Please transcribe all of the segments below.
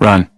Run.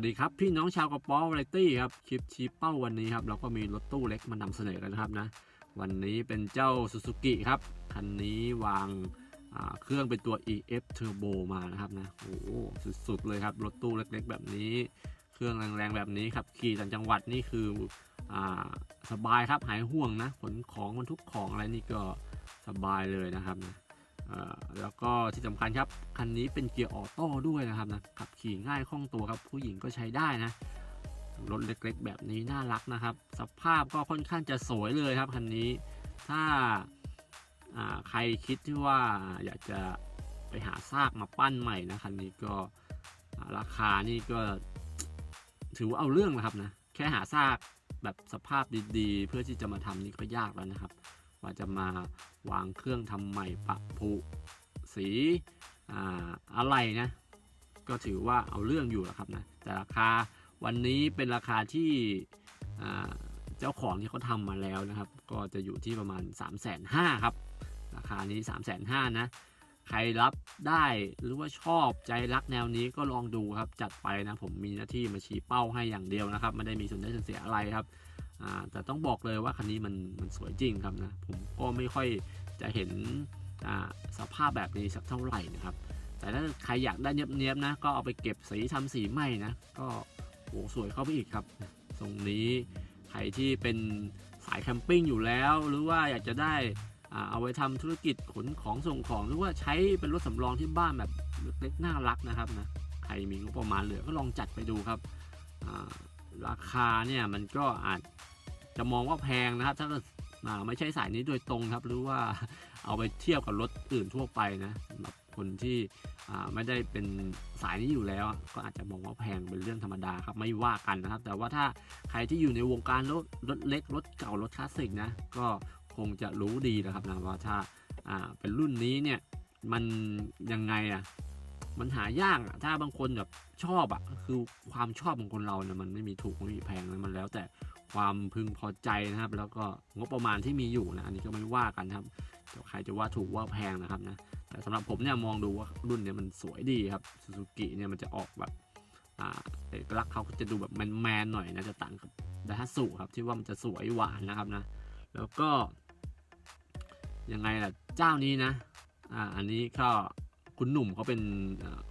วัสดีครับพี่น้องชาวกระป๋อวาไรตี้ครับคลิปชี้เป้าวันนี้ครับเราก็มีรถตู้เล็กมานำเสนอกันนะครับนะวันนี้เป็นเจ้า Suzuki ครับคันนี้วางาเครื่องเป็นตัว EF Turbo มานะครับนะโอ้สุดๆเลยครับรถตู้เล็กๆ แบบนี้ เครื่องแรงๆแบบนี้ครับขี่ต่างจังหวัดนี่คืออสบายครับหายห่วงนะขนของบรรทุกของอะไรนี่ก็สบายเลยนะครับนะ แล้วก็ที่สำคัญครับ คันนี้เป็นเกียร์ออโต้ด้วยนะครับนะขับขี่ง่ายคล่องตัวครับ ผู้หญิงก็ใช้ได้นะรถเล็กๆ แบบนี้น่ารักนะครับ สภาพก็ค่อนข้างจะสวยเลยครับคันนี้ ถ้าใครคิดที่ว่าอยากจะไปหาซากมาปั้นใหม่นะคันนี้ก็ราคานี่ก็ถือว่าเอาเรื่องนะครับนะ แค่หาซากแบบสภาพดีๆ เพื่อที่จะมาทำนี่ก็ยากแล้วนะครับ ว่าจะมาวางเครื่องทำใหม่ปะผุสีอ่าอะไรนะ ก็ถือว่าเอาเรื่องอยู่แล้วครับนะแต่ราคาวันนี้เป็นราคาที่เจ้าของที่เขาทำมาแล้วนะครับ ก็จะอยู่ที่ประมาณ 3 5 0 0 0 0ครับ ราคานี้ 3 5 0 0 0นะ ใครรับได้หรือว่าชอบใจรักแนวนี้ก็ลองดูครับ จัดไปนะ ผมมีหน้าที่มาชี้เป้าให้อย่างเดียวนะครับ ไม่ได้มีส่วนได้ส่วนเสียอะไรครับ แต่ต้องบอกเลยว่าคันนี้มันมันสวยจริงครับนะผมก็ไม่ค่อยจะเห็นสภาพแบบนี้สักเท่าไหร่นะครับ แต่ถ้าใครอยากได้เนียบๆนะก็เอาไปเก็บสีทำสีใหม่นะก็โหสวยเข้าไปอีกครับตรงนี้ใครที่เป็นสายแคมปิ้งอยู่แล้ว หรือว่าอยากจะได้อ่าเอาไว้ทำธุรกิจขนของส่งของหรือว่าใช้เป็นรถสำรองที่บ้านแบบเล็กๆน่ารักนะครับนะใครมีงบประมาณเหลือก็ลองจัดไปดูครับราคาเนี่ยมันก็อาจ จะมองว่าแพงนะครับ ถ้าไม่ใช่สายนี้โดยตรงครับ หรือว่าเอาไปเทียบกับรถอื่นทั่วไปนะสำหรับคนที่ไม่ได้เป็นสายนี้อยู่แล้ว ก็อาจจะมองว่าแพงเป็นเรื่องธรรมดาครับไม่ว่ากันนะครับ แต่ว่าถ้าใครที่อยู่ในวงการรถรถเล็กรถเก่ารถคลาสสิกนะก็คงจะรู้ดีนะครับนะว่าถ้าเป็นรุ่นนี้เนี่ยมันยังไงอะมันหายากอะถ้าบางคนแบบชอบอะคือความชอบของคนเราเนี่ยมันไม่มีถูกไม่มีแพงนะมันแล้วแต่ ความพึงพอใจนะครับ แล้วก็งบประมาณที่มีอยู่นะอันนี้ก็ไม่ว่ากันนะครับเดี๋ยวใครจะว่าถูกว่าแพงนะครับนะแต่สำหรับผมเนี่ยมองดูว่ารุ่นเนี้ยมันสวยดีครับซูซูกิเนี่ยมันจะออกแบบอ่าเอกลักษณ์เขาจะดูแบบแมนๆหน่อยนะจะต่างกับดาฮัตสุครับที่ว่ามันจะสวยหวานนะครับนะแล้วก็ยังไงล่ะเจ้านี้นะอ่าอันนี้ก็คุณหนุ่มเขาเป็น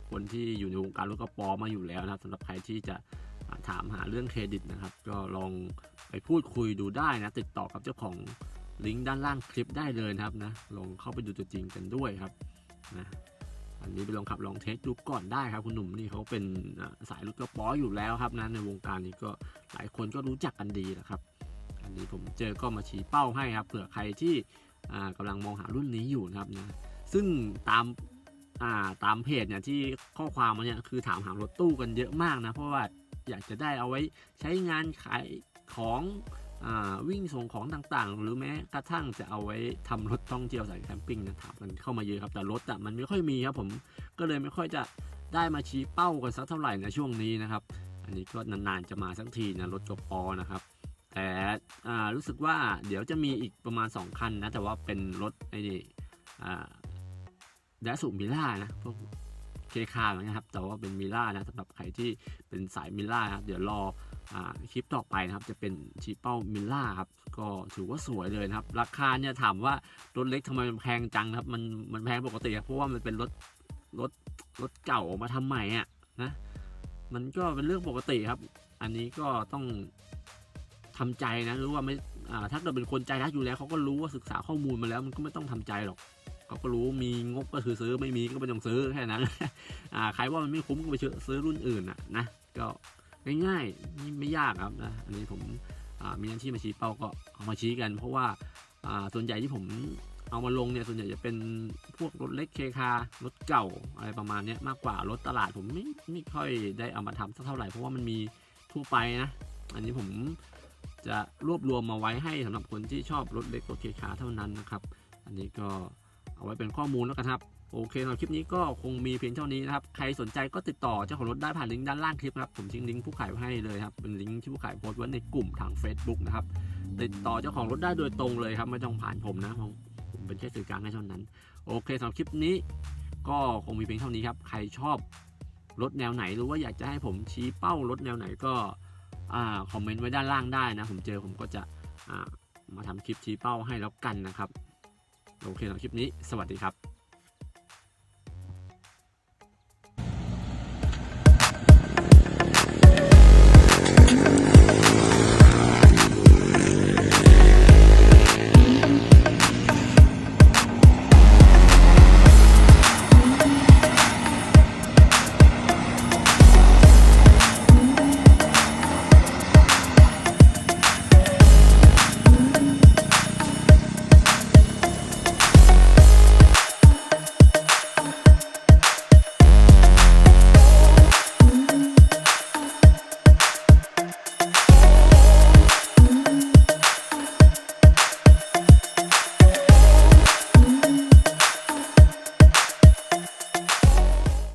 คนที่อยู่ในวงการรถกระป๋อมาอยู่แล้วนะครับสำหรับใครที่จะ ถามหาเรื่องเครดิตนะครับ ก็ลองไปพูดคุยดูได้นะ ติดต่อกับเจ้าของลิงก์ด้านล่างคลิปได้เลยนะครับนะลองเข้าไปดูตัวจริงกันด้วยครับนะอันนี้ไปลองขับลองเทสดูก่อนได้ครับ คุณหนุ่มนี่เขาเป็นสายรถกระป๋ออยู่แล้วครับนะในวงการนี้ก็หลายคนก็รู้จักกันดีนะครับ อันนี้ผมเจอก็มาชี้เป้าให้ครับเผื่อใครที่อ่ากำลังมองหารุ่นนี้อยู่นะครับนะซึ่งตามาตามเพจเนี่ยที่ข้อความมาเนี่ยคือถามหารถตู้กันเยอะมากนะเพราะว่า อยากจะได้เอาไว้ใช้งานขายของอวิ่งส่งของต่างๆ หรือแม้กระทั่งจะเอาไว้ทำรถท่องเที่ยวสายแคมปิ้งนะถามกันเข้ามาเยอะครับ แต่รถอะมันไม่ค่อยมีครับผมก็เลยไม่ค่อยจะได้มาชี้เป้ากันสักเท่าไหร่นะช่วงนี้นะครับ อันนี้ก็นานๆจะมาสักทีนะรถกระปอนะครับแต่รู้สึกว่าเดี๋ยวจะมีอีกประมาณ 2 คันนะ แต่ว่าเป็นรถไอ้นี่ดัสุมิล่านะพวก เคคาเหมือนกันครับ แต่ว่าเป็นมิล่านะสำหรับใครที่เป็นสายมิล่านะครับ เดี๋ยวรออคลิปต่อไปนะครับ จะเป็นชีเป้ามิลล่าครับ ก็ถือว่าสวยเลยนะครับ ราคาเนี่ยถามว่ารถเล็กทำไมมันแพงจังครับ มันมันแพงปกติครับเพราะว่ามันเป็นรถรถรถเก่าออกมาทำใหม่อะนะ มันก็เป็นเรื่องปกติครับ อันนี้ก็ต้องทำใจนะหรือว่าไม่ถ้าเกิดเป็นคนใจรักอยู่แล้วเขาก็รู้ว่าศึกษาข้อมูลมาแล้วมันก็ไม่ต้องทำใจหรอก เขาก็รู้มีงบก็คือซื้อไม่มีก็ไม่ต้องซื้อแค่นั้นอ่าใครว่ามันไม่คุ้มก็ไปซื้อรุ่นอื่นอะนะก็ง่ายๆไม่ไม่ยากครับนะอันนี้ผมมีหน้าที่มาชี้เป้าก็เอามาชี้กัน เพราะว่าส่วนใหญ่ที่ผมเอามาลงเนี่ยส่วนใหญ่จะเป็นพวกรถเล็กเคคารถเก่าอะไรประมาณนี้มากกว่ารถตลาดผมไม่ไม่ค่อยได้เอามาทำสักเท่าไหร่เพราะว่ามันมีทั่วไปนะอันนี้ผมจะรวบรวมมาไว้ให้สำหรับคนที่ชอบรถเล็กรถเคคาเท่านั้นนะครับ อันนี้ก็ เอาไว้เป็นข้อมูลแล้วกันครับโอเคสำหรับคลิปนี้ก็คงมีเพียงเท่านี้นะครับ ใครสนใจก็ติดต่อเจ้าของรถได้ผ่านลิงก์ด้านล่างคลิปนะครับ ผมทิ้งลิงก์ผู้ขายไว้ให้เลยครับ เป็นลิงก์ที่ผู้ขายโพสต์ไว้ในกลุ่มทาง Facebook นะครับ ติดต่อเจ้าของรถได้โดยตรงเลยครับ ไม่ต้องผ่านผมนะผมเป็นแค่สื่อกลางให้เท่านั้น โอเคสำหรับคลิปนี้ ก็คงมีเพียงเท่านี้ครับ ใครชอบรถแนวไหนหรือว่าอยากจะให้ผมชี้เป้ารถแนวไหนก็อ่าคอมเมนต์ไว้ด้านล่างได้นะ ผมเจอผมก็จะอ่ามาทำคลิปชี้เป้าให้แล้วกันนะครับ โอเคสำหรับคลิปนี้ สวัสดีครับ